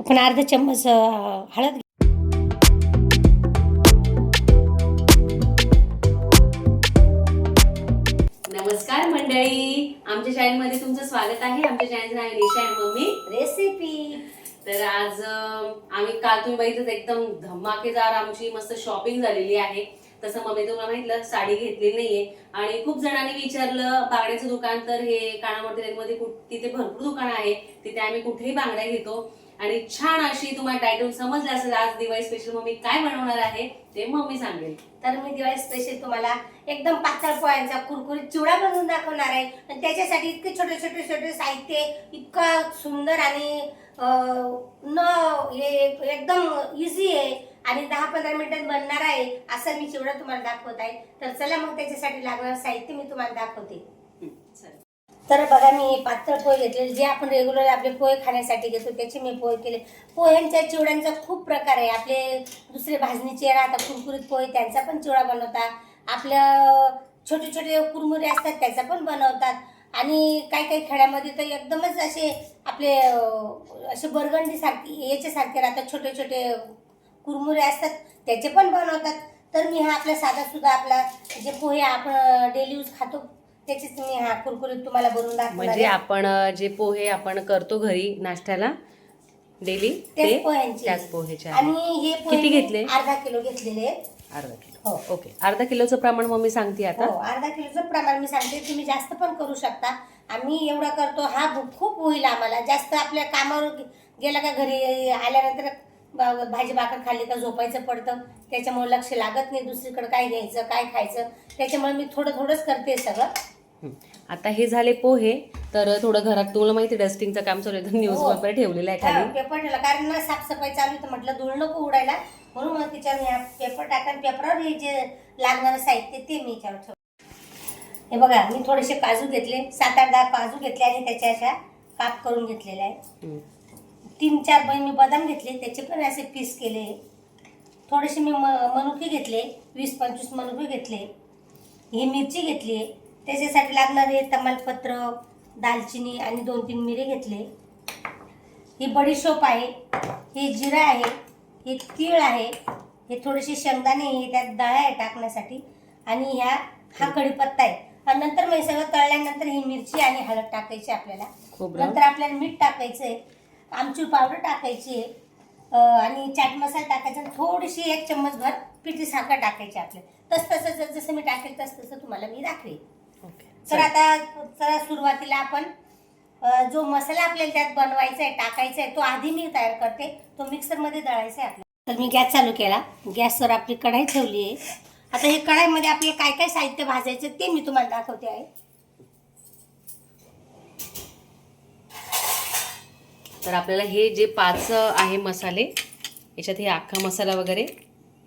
आपण अर्धा चम्मच हळद नमस्कार मंडळी. आमच्या चॅनलमध्ये तुमचं स्वागत आहे. आमच्या चॅनलचं नाव आहे निशा मम्मी. रेसिपी तर आज आम्ही काल तुम्ही बघितलं एकदम धमाकेदार आमची मस्त शॉपिंग झालेली आहे. तसं मम्मी तुम्हाला माहितलं साडी घेतली नाहीये. आणि खूप जणांनी विचारलं बांगड्याचं दुकान तर हे कानामध्ये मध्ये तिथे भरपूर दुकान आहे. तिथे आम्ही कुठेही बांगड्या घेतो. आणि छान अशी तुम्हाला टायटून समजलं असेल आज दिवाळी स्पेशल मम्मी काय बनवणार आहे ते मम्मी सांगेल तर मी दिवाळी स्पेशल तुम्हाला एकदम पातळ पोळ्यांचा कुरकुरीत चिवडा बनवून दाखवणार आहे. आणि त्याच्यासाठी इतके छोटे छोटे छोटे साहित्य इतकं सुंदर आणि न हे एकदम इझी आहे. आणि दहा पंधरा मिनिटात बनणार आहे. असं मी चिवडा तुम्हाला दाखवत आहे. तर चला मग त्याच्यासाठी लागणार साहित्य मी तुम्हाला दाखवते. तर बघा मी पातळ पोहे घेतलेले जे आपण रेग्युलर आपले पोहे खाण्यासाठी घेतो त्याचे मी पोहे केले. पोह्यांच्या चिवड्यांचा खूप प्रकार आहे. आपले दुसरे भाजणीचे राहतात कुरकुरीत पोहे त्यांचा पण चिवडा बनवतात. आपल्या छोटे छोटे कुरमुरे असतात त्याचा पण बनवतात. आणि काही काही खेड्यामध्ये तर एकदमच असे आपले असे बरगंडीसारखी याच्यासारखे राहतात. छोटे छोटे कुरमुरे असतात त्याचे पण बनवतात. तर मी हा आपला साधासुद्धा आपला जे पोहे आपण डेली यूज खातो त्याचेच मी हा कुरकुरीत तुम्हाला बनवून दाखवणार म्हणजे आहे. आपण अं, जे पोहे आपण करतो घरी नाश्त्याला डेली ते पोह्यांचे. त्याच पोहेचे आहे. आणि हे पोहे किती मी घेतले? अर्धा किलो घेतलेले आहेत. अर्धा किलो. हो. ओके. अर्धा किलोचं प्रमाण मम्मी सांगते आता. हो अर्धा किलोचं प्रमाण मी सांगते. तुम्ही जास्त पण करू शकता. आम्ही एवढा करतो. हा भू- खूप होईल आम्हाला. जास्त आपल्या कामावर गे- गेला का घरी आल्यानंतर भाजी भाकर खाल्ली का झोपायचं पडतं. त्याच्यामुळे लक्ष लागत नाही. दुसरीकडे काय घ्यायचं काय खायचं. त्याच्यामुळे मी थोडं थोडंच करते सगळं. हं. आता हे झाले पोहे. तर थोडं घरात तुम्हाला माहिती डस्टिंगचं काम चालू आहे तर न्यूज हो. पेपर ठेवलेलं आहे हा, खाली. पेपर ठेवला. कारण ना साफसफाई चालू आहे तर म्हटलं धूळ नको उडायला. म्हणून मग तिच्यावर हा पेपर टाकून पेपरावर हे जे लागणारं साहित्य ते मी याच्यावर ठेवलं हे बघा मी थोडेसे काजू घेतले. सात आठ दहा काजू घेतले आणि त्याच्या अशा काप करून घेतलेले आहे हं. तीन चार बाई मी बदाम घेतले त्याचे पण असे पीस केले. थोडेसे मी म मनुके घेतले वीस पंचवीस मनुके घेतले. ही मिरची घेतली त्याच्यासाठी लागणारे तमालपत्र दालचिनी आणि दोन तीन मिरे घेतले. ही बडीशोप आहे हे जिरा आहे हे तीळ आहे हे थोडेसे शेंगदाणे आहे त्यात डाळ आहे टाकण्यासाठी आणि ह्या हा कढीपत्ता आहे. आणि नंतर मग हे सगळं तळल्यानंतर ही मिरची आणि हळद टाकायची आपल्याला. नंतर आपल्याला मीठ टाकायचं आहे आमचूर पावडर टाकायची आहे. आणि चाट मसाला टाकायचा आणि थोडीशी एक चम्मचभर पिठी साखर टाकायची आपल्या तस तसं जसं जसं मी टाकेल तस तसं तुम्हाला मी दाखवेन ओके. तर आता चला सुरुवातीला आपण जो मसाला आपल्याला त्यात बनवायचा आहे टाकायचा आहे तो आधी मी तयार करते. तो मिक्सरमध्ये दळायचा आहे आपल्याला. तर मी गॅस चालू केला. गॅसवर आपली कढाई ठेवली आहे. आता हे कढाईमध्ये आपल्याला काय काय साहित्य भाजायचं ते मी तुम्हाला दाखवते आहे. तर आपल्याला हे जे पाच आहे मसाले याच्यात हे अख्खा मसाला वगैरे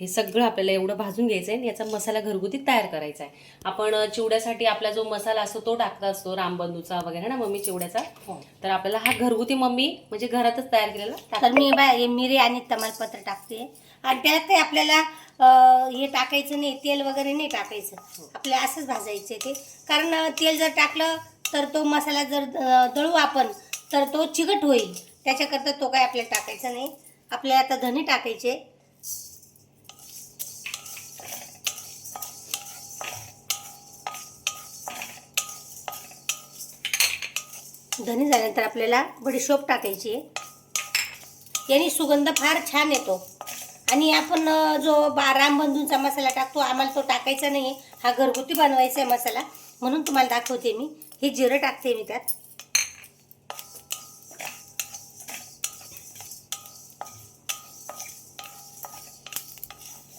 हे सगळं आपल्याला एवढं भाजून घ्यायचं आहे आणि याचा मसाला घरगुती तयार करायचा आहे आपण चिवड्यासाठी आपला जो मसाला असतो तो टाकता असतो रामबंधूचा वगैरे ना मम्मी चिवड्याचा? तर आपल्याला हा घरगुती मम्मी म्हणजे घरातच तयार केलेला तर मी बा हे मिरे आणि तमालपत्र टाकते. आणि त्यात काही आपल्याला हे टाकायचं नाही तेल वगैरे नाही टाकायचं. आपल्याला असंच भाजायचं ते. कारण तेल जर टाकलं तर तो मसाला जर दळू आपण तर तो चिकट होईल. त्याच्याकरता तो काय आपल्याला टाकायचा नाही. आपल्याला आता धने टाकायचे. धने झाल्यानंतर आपल्याला बडीशोप टाकायची आहे. याने सुगंध फार छान येतो. आणि आपण जो बा रामबंधूंचा मसाला टाकतो आम्हाला तो टाकायचा नाही. हा घरगुती बनवायचा आहे मसाला. म्हणून तुम्हाला दाखवते मी. हे जिरं टाकते मी त्यात.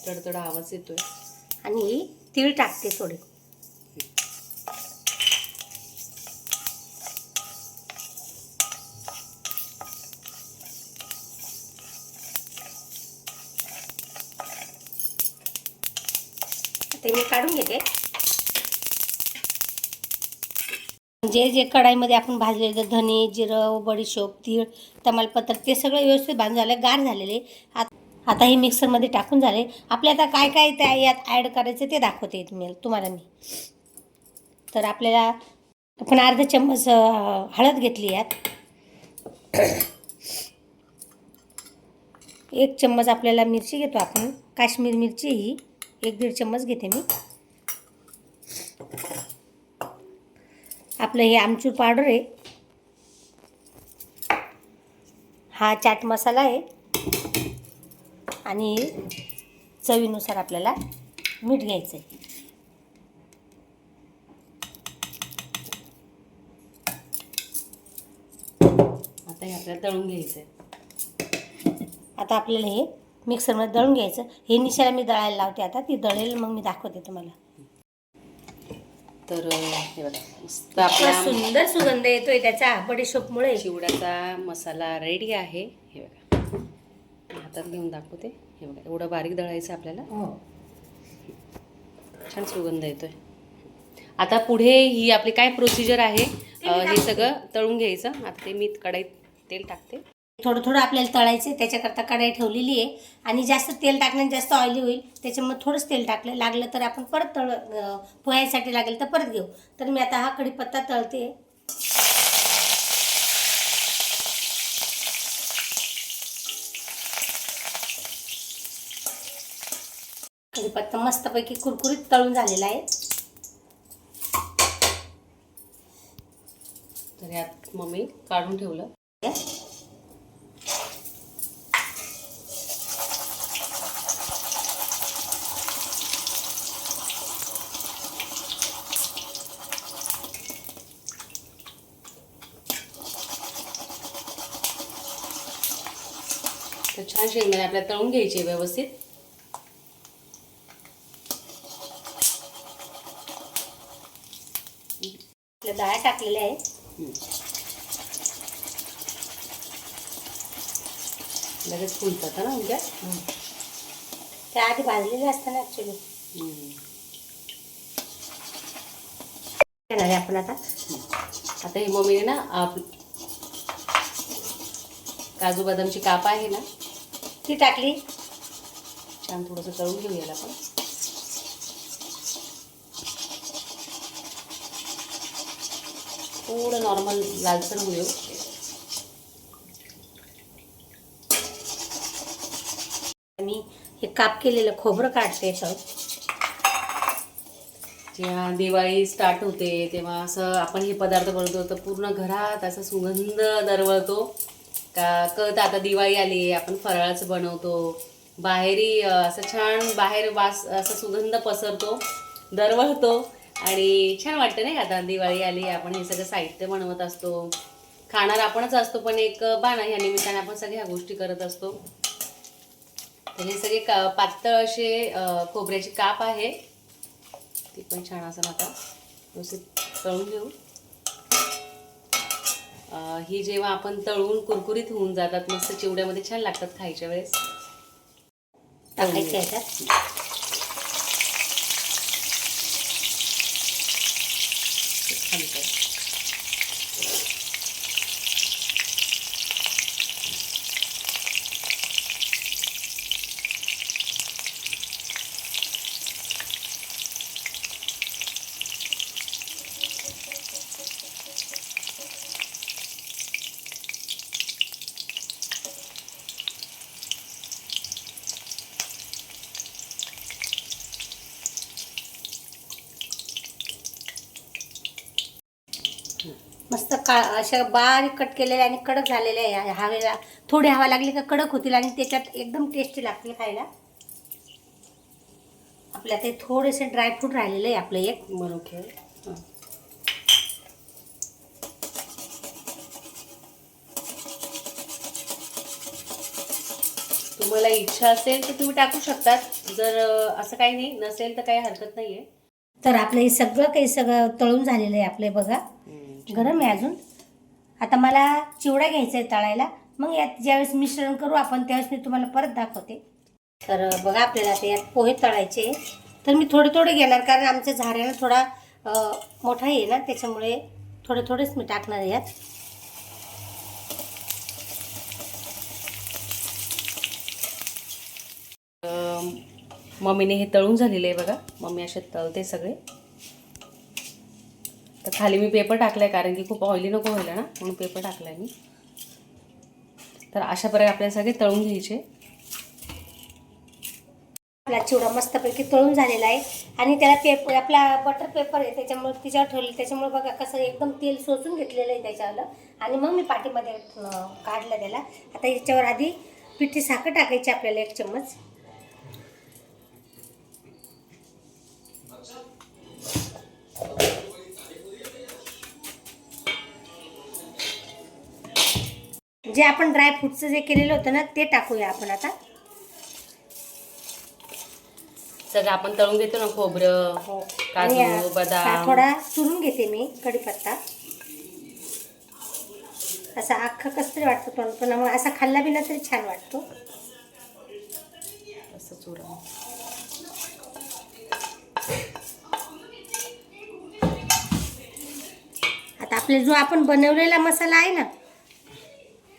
तडतडा आवाज येतोय. आणि ही तीळ टाकते थोडे. ते मी काढून घेते. जे जे कढाईमध्ये आपण भाजलेले धने जिरं बडीशोप तीळ तमालपत्र ते सगळं व्यवस्थित भाजून झालं गार झालेले. आता आता हे मिक्सरमध्ये टाकून झाले. आपले आता काय काय त्या यात ॲड करायचं ते दाखवते तुम्ही तुम्हाला मी. तर आपल्याला आपण अर्धा चम्मच हळद घेतली यात. एक चम्मच आपल्याला मिरची घेतो आपण. काश्मीर मिरची ही एक दीड चम्मच घेते मी. आपलं हे आमचूर पावडर आहे. हा चाट मसाला आहे. आणि चवीनुसार आपल्याला मीठ घ्यायचं आहे आता हे आपल्याला तळून घ्यायचं आहे आता आपल्याला हे मिक्सरमध्ये दळून घ्यायचं. हे निशाला मी दळायला लावते आता. ती दळेल मग मी दाखवते तुम्हाला. तर हे बघा आपला सुंदर सुगंध येतोय त्याचा बडीशोपमुळे. चिवड्याचा मसाला रेडी आहे. हे बघा. हातात घेऊन दाखवते. हे बघा एवढं बारीक दळायचं आपल्याला. हो. छान सुगंध येतोय. आता पुढे ही आपली काय प्रोसिजर आहे? हे सगळं तळून घ्यायचं. आता ते मी कढईत तेल टाकते. थोडं थोडं आपल्याला तळायचं आहे त्याच्याकरता कढाई ठेवलेली आहे. आणि जास्त तेल टाकण्याने जास्त ऑइली होईल. त्याच्यामुळे थोडंच तेल टाकलं. लागलं तर आपण परत तळ पोह्यासाठी लागेल तर परत घेऊ. तर मी आता हा कढीपत्ता तळते. कढीपत्ता मस्तपैकी कुरकुरीत तळून झालेला आहे. तर यात मम्मी काढून ठेवलं. तर छान शेंगदाणे आपल्याला तळून घ्यायचे व्यवस्थित. टाकलेल्या आहे लगेच फुलतात ना उद्या त्या आधी भाजलेले असतात ॲक्च्युली येणार आहे आपण आता. आता ही मम्मीने ना आप काजू बदामची काप आहे ना ती टाकली. छान थोडंसं तळून घेऊया आपण. थोडं नॉर्मल लालसण होईल मी हे काप केलेलं खोबरं काढते याच्यावर जेव्हा दिवाळी स्टार्ट होते तेव्हा असं आपण हे पदार्थ बनवतो तर पूर्ण घरात असा सुगंध दरवळतो. का कळतं आता दिवाळी आली आपण फराळाचं बनवतो. बाहेरही असं छान बाहेर वास असा सुगंध पसरतो दरवळतो. आणि छान वाटतं नाही का? आता दिवाळी आली आपण हे सगळं साहित्य बनवत असतो. खाणार आपणच असतो पण एक बाणा ह्या निमित्ताने आपण सगळ्या ह्या गोष्टी करत असतो. तर हे सगळे का पातळ असे खोबऱ्याचे काप आहे. ती पण छान असं आता व्यवस्थित तळून घेऊ. ही जेव्हा आपण तळून कुरकुरीत होऊन जातात मस्त चिवड्यामध्ये छान लागतात खायच्या वेळेस. टाकायचे याच्यात छान होतात. मस्त का अशा बारीक कट केलेल्या आणि कडक झालेल्या आहे हवेला. थोडी हवा लागली का कडक होतील आणि त्याच्यात एकदम टेस्टी लागतील खायला. आपल्या ते थोडेसे ड्रायफ्रूट राहिलेलं आहे आपलं एक. मनुके. तुम्हाला इच्छा असेल तर तुम्ही टाकू शकतात. जर असं काही नाही नसेल तर काही हरकत नाहीये. तर आपलं हे सगळं काही सगळं तळून झालेलं आहे आपले बघा. गरम आहे अजून. आता मला चिवडा घ्यायचा आहे तळायला. मग यात ज्यावेळेस मिश्रण करू आपण त्यावेळेस मी तुम्हाला परत दाखवते. तर बघा आपल्याला आता यात पोहे तळायचे तर मी थोडे थोडे घेणार कारण आमच्या झाऱ्याला थोडा मोठा आहे ना त्याच्यामुळे थोडे थोडेच मी टाकणार आहे यात. मम्मीने हे तळून झालेलं आहे बघा. मम्मी असे तळते सगळे. खाली मी पेपर टाकलाय कारण की खूप ऑइली नको व्हायला ना म्हणून पेपर टाकलाय मी. तर अशा प्रकारे आपल्याला सगळे तळून घ्यायचे. आपला चिवडा मस्तपैकी तळून झालेला आहे. आणि त्याला पेपर आपला बटर पेपर आहे त्याच्यामुळे तिच्यावर ठेवलं त्याच्यामुळे बघा कसं एकदम तेल सोसून घेतलेलं आहे त्याच्यावालं. आणि मग मी पाठीमध्ये काढलं त्याला. आता याच्यावर आधी पिठी साखर टाकायची आपल्याला एक चम्मच. जे आपण ड्रायफ्रूटचं जे केलेलं होतं ना ते टाकूया आपण आता. सगळं आपण तळून घेतो ना खोबरं हो. काजू, बदाम. थोडा चुरून घेते मी कढीपत्ता. असा अख्खा कसं तरी वाटतो पण पण मग असा खाल्ला बिना तरी छान वाटतो. असं चुरा. आता आपले जो आपण बनवलेला मसाला आहे ना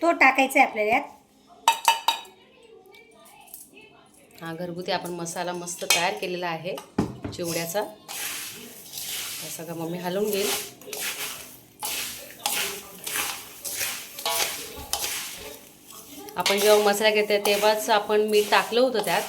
तो टाकायचा आहे आपल्याला यात. हा घरगुती आपण मसाला मस्त तयार केलेला आहे चिवड्याचा. सगळं मम्मी हलवून घेईल. आपण जेव्हा मसाला घेते तेव्हाच आपण मीठ टाकलं होतं त्यात.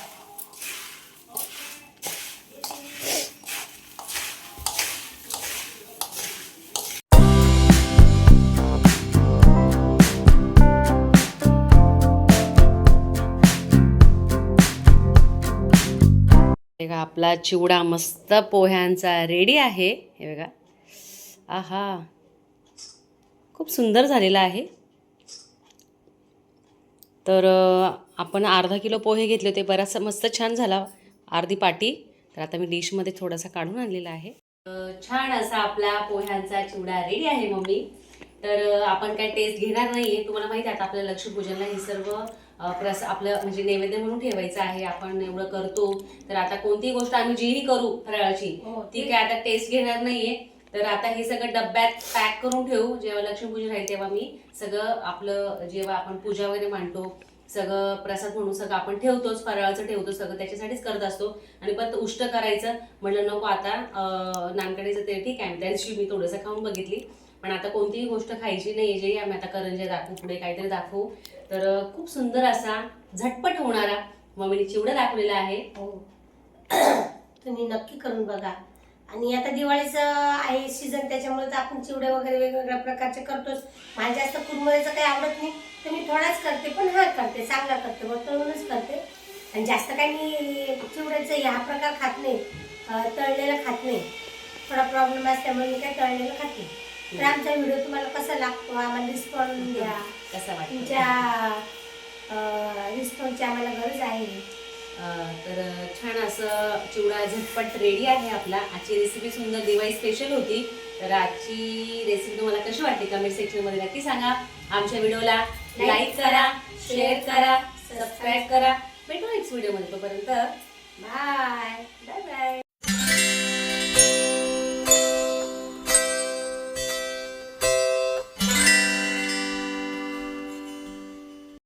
आपला चिवडा मस्त पोह्यांचा रेडी आहे. हे बघा. आहा. खूप सुंदर झालेला आहे. तर आपण अर्धा किलो पोहे घेतले होते. बराचसा मस्त छान झाला. अर्धी पाटी. तर आता मी डिशमध्ये थोडासा काढून आणलेला आहे. छान असा आपला पोह्यांचा चिवडा रेडी आहे मम्मी. तर आपण काय टेस्ट घेणार नाहीये. तुम्हाला माहिती आहे आता आपल्या लक्ष्मीपूजनला हे सर्व प्रस आपलं म्हणजे नैवेद्य म्हणून ठेवायचं आहे आपण एवढं करतो तर आता कोणतीही गोष्ट आम्ही जीही करू फराळाची हो, ती काय आता टेस्ट घेणार नाहीये. तर आता हे सगळं डब्यात पॅक करून ठेवू जेव्हा लक्ष्मीपूजन राहील तेव्हा मी सगळं आपलं जेव्हा आपण पूजा वगैरे मांडतो सगळं प्रसाद म्हणून सगळं आपण ठेवतोच फराळाचं ठेवतो सगळं त्याच्यासाठीच करत असतो. आणि परत उष्ट करायचं म्हटलं नको आता नानकडेचं ते ठीक आहे त्या दिवशी मी थोडंसं खाऊन बघितली. पण आता कोणतीही गोष्ट खायची नाही जे आम्ही आता करंजे दाखवू पुढे काहीतरी दाखवू. तर खूप सुंदर असा झटपट होणारा मम्मीने चिवडा दाखवलेला आहे. हो. तुम्ही नक्की करून बघा. आणि आता दिवाळीचं आहे सीझन त्याच्यामुळे तर आपण चिवडे वगैरे वेगवेगळ्या प्रकारचे करतोच. मला जास्त कुरमुऱ्याचं काही आवडत नाही. तर मी थोडाच करते पण हा करते चांगला करते मग तळूनच करते. आणि जास्त काही मी चिवड्याचं ह्या प्रकार खात नाही. तळलेलं खात नाही. थोडा प्रॉब्लेम असल्यामुळे मी काय तळलेलं खात नाही. तर आमचा व्हिडिओ तुम्हाला कसा लागतो? आम्हाला रिस्पॉन्स द्या. कसा वाटतो? तुमच्या रिस्पॉन्सची आम्हाला गरज आहे. तर छान असं चिवडा झटपट रेडी आहे आपला. आजची रेसिपी सुंदर दिवाळी स्पेशल होती. तर आजची रेसिपी तुम्हाला कशी वाटली? कमेंट सेक्शनमध्ये नक्की सांगा. आमच्या व्हिडिओला लाईक करा शेअर करा सबस्क्राईब करा. भेटू नेक्स्ट व्हिडिओमध्ये तोपर्यंत. Bye bye bye